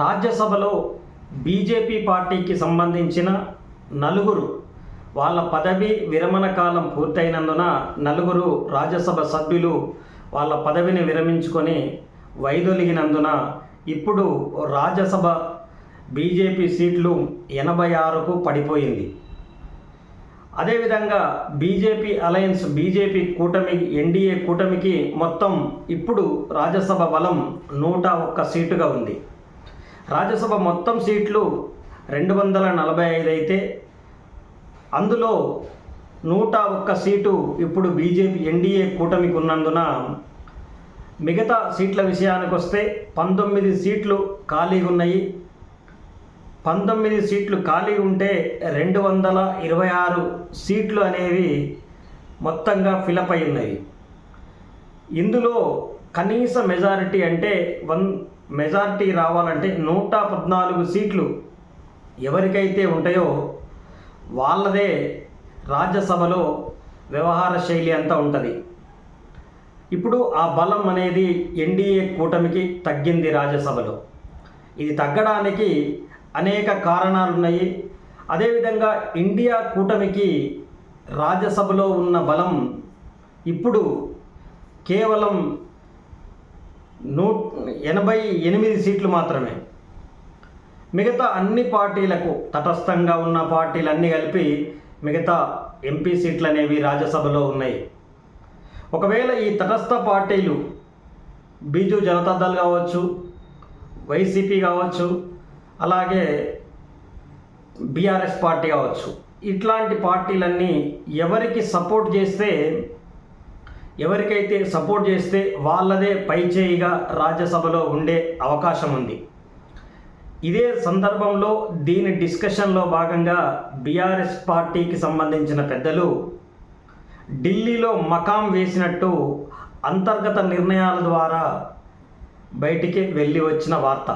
రాజ్యసభలో బీజేపీ పార్టీకి సంబంధించిన నలుగురు వాళ్ళ పదవి విరమణ కాలం పూర్తయినందున నలుగురు రాజ్యసభ సభ్యులు వాళ్ళ పదవిని విరమించుకొని వైదొలిగినందున ఇప్పుడు రాజ్యసభ బీజేపీ సీట్లు ఎనభై ఆరుకు పడిపోయింది. అదేవిధంగా బీజేపీ అలయన్స్ బీజేపీ కూటమి ఎన్డీఏ కూటమికి మొత్తం ఇప్పుడు రాజ్యసభ బలం నూట ఒక్క సీటుగా ఉంది. రాజ్యసభ మొత్తం సీట్లు రెండు వందల నలభై ఐదు అయితే అందులో నూట ఒక్క సీటు ఇప్పుడు బీజేపీ ఎన్డీఏ కూటమికి ఉన్నందున మిగతా సీట్ల విషయానికి వస్తే పంతొమ్మిది సీట్లు ఖాళీగా ఉన్నాయి. పంతొమ్మిది సీట్లు ఖాళీ ఉంటే రెండు వందల ఇరవై ఆరు సీట్లు అనేవి మొత్తంగా ఫిలప్ అయి ఉన్నాయి. ఇందులో కనీస మెజారిటీ అంటే వన్ మెజార్టీ రావాలంటే నూట పద్నాలుగు సీట్లు ఎవరికైతే ఉంటాయో వాళ్ళదే రాజ్యసభలో వ్యవహార శైలి అంతా ఉంటుంది. ఇప్పుడు ఆ బలం అనేది ఎన్డీఏ కూటమికి తగ్గింది రాజ్యసభలో. ఇది తగ్గడానికి అనేక కారణాలు ఉన్నాయి అదేవిధంగా ఇండియా కూటమికి రాజ్యసభలో ఉన్న బలం ఇప్పుడు కేవలం నూ ఎనభై ఎనిమిది సీట్లు మాత్రమే. మిగతా అన్ని పార్టీలకు తటస్థంగా ఉన్న పార్టీలు అన్నీ కలిపి మిగతా ఎంపీ సీట్లు అనేవి రాజ్యసభలో ఉన్నాయి. ఒకవేళ ఈ తటస్థ పార్టీలు బీజు జనతాదళ్ కావచ్చు వైసీపీ కావచ్చు అలాగే బీఆర్ఎస్ పార్టీ కావచ్చు. ఇట్లాంటి పార్టీలన్నీ ఎవరికి సపోర్ట్ చేస్తే ఎవరికైతే సపోర్ట్ చేస్తే వాళ్ళదే పైచేయిగా రాజ్యసభలో ఉండే అవకాశం ఉంది. ఇదే సందర్భంలో దీని డిస్కషన్లో భాగంగా బీఆర్ఎస్ పార్టీకి సంబంధించిన పెద్దలు ఢిల్లీలో మకాం వేసినట్టు అంతర్గత నిర్ణయాల ద్వారా బయటికి వెళ్ళి వచ్చిన వార్త.